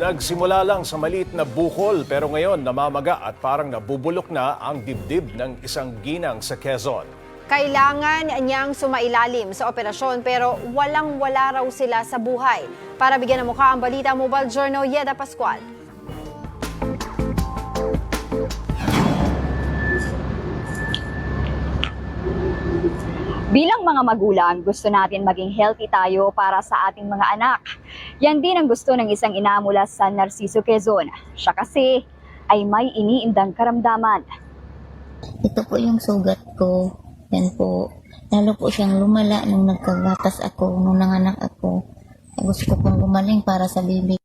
Nagsimula lang sa maliit na bukol pero ngayon namamaga at parang nabubulok na ang dibdib ng isang ginang sa Quezon. Kailangan niyang sumailalim sa operasyon pero walang-wala raw sila sa buhay. Para bigyan ng mukha ang balita Mobile Journal Yeda Pascual. Mga magulang, gusto natin maging healthy tayo para sa ating mga anak. Yan din ang gusto ng isang ina mula sa Narciso, Quezon. Siya kasi ay may iniindang karamdaman. Ito po yung sugat ko. Yan po. Lalo po siyang lumala nung nagkagatas ako, nung nanganak ako. Gusto ko pong gumaling para sa baby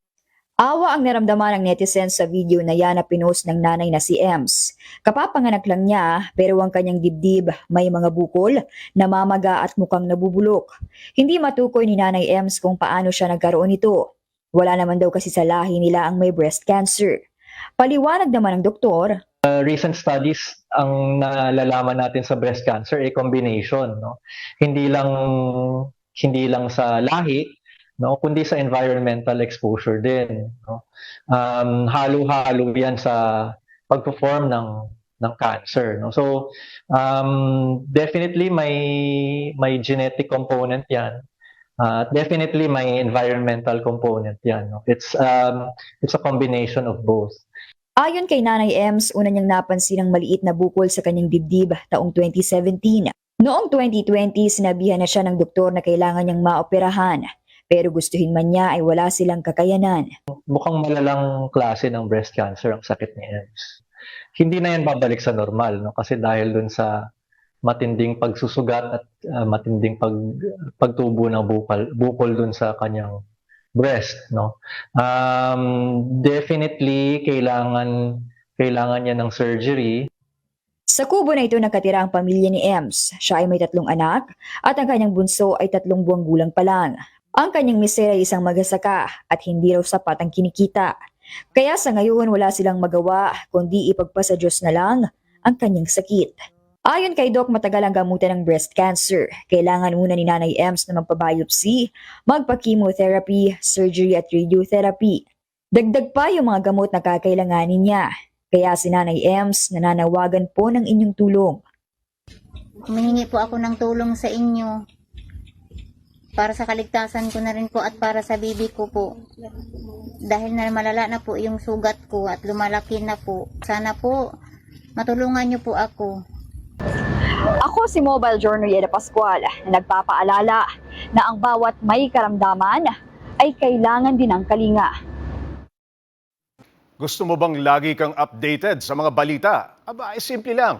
Awa ang naramdaman ng netizens sa video na yan na pinost ng nanay na si Ems. Kapapanganak lang niya pero ang kanyang dibdib may mga bukol, namamaga at mukhang nabubulok. Hindi matukoy ni nanay Ems kung paano siya nagkaroon nito. Wala naman daw kasi sa lahi nila ang may breast cancer. Paliwanag naman ng doktor, Uh, recent studies ang nalalaman natin sa breast cancer ay combination no hindi lang hindi lang sa lahi no? Kundi sa environmental exposure din no? Um, halo-halo yan sa pagperform ng ng cancer no? So um, definitely may may genetic component yan. Uh, definitely may environmental component yan no? It's um, it's a combination of both. Ayon kay Nanay Ems, una niyang napansin ang maliit na bukol sa kanyang dibdib taong 2017. Noong 2020, sinabihan na siya ng doktor na kailangan niyang maoperahan. Pero gustuhin man niya ay wala silang kakayanan. mukhang malalang klase ng breast cancer ang sakit ni Ems. Hindi na yan babalik sa normal, no? Kasi dahil dun sa matinding pagsusugat at uh, matinding pag, pagtubo ng bukol, bukol dun sa kanyang breast, no? Um, definitely, kailangan, kailangan niya ng surgery. Sa kubo na ito nakatira ang pamilya ni Ems. Siya ay may tatlong anak at ang kanyang bunso ay tatlong buwang gulang pa lang. Ang kanyang mister ay isang magasaka at hindi raw sapat ang kinikita. Kaya sa ngayon wala silang magawa kundi ipagpasa Diyos na lang ang kanyang sakit. Ayon kay Doc, matagal ang gamutan ng breast cancer. Kailangan muna ni Nanay Ems na magpa-biopsy, magpa-chemotherapy, surgery at radiotherapy. Dagdag pa yung mga gamot na kakailanganin niya. Kaya si Nanay Ems nananawagan po ng inyong tulong. Humihingi po ako ng tulong sa inyo para sa kaligtasan ko na rin po at para sa baby ko po. Dahil na malala na po yung sugat ko at lumalaki na po. Sana po matulungan niyo po ako. Ako si Mobile Journal Yeda Pascual na nagpapaalala na ang bawat may karamdaman ay kailangan din ng kalinga. Gusto mo bang lagi kang updated sa mga balita? Aba, ay simple lang.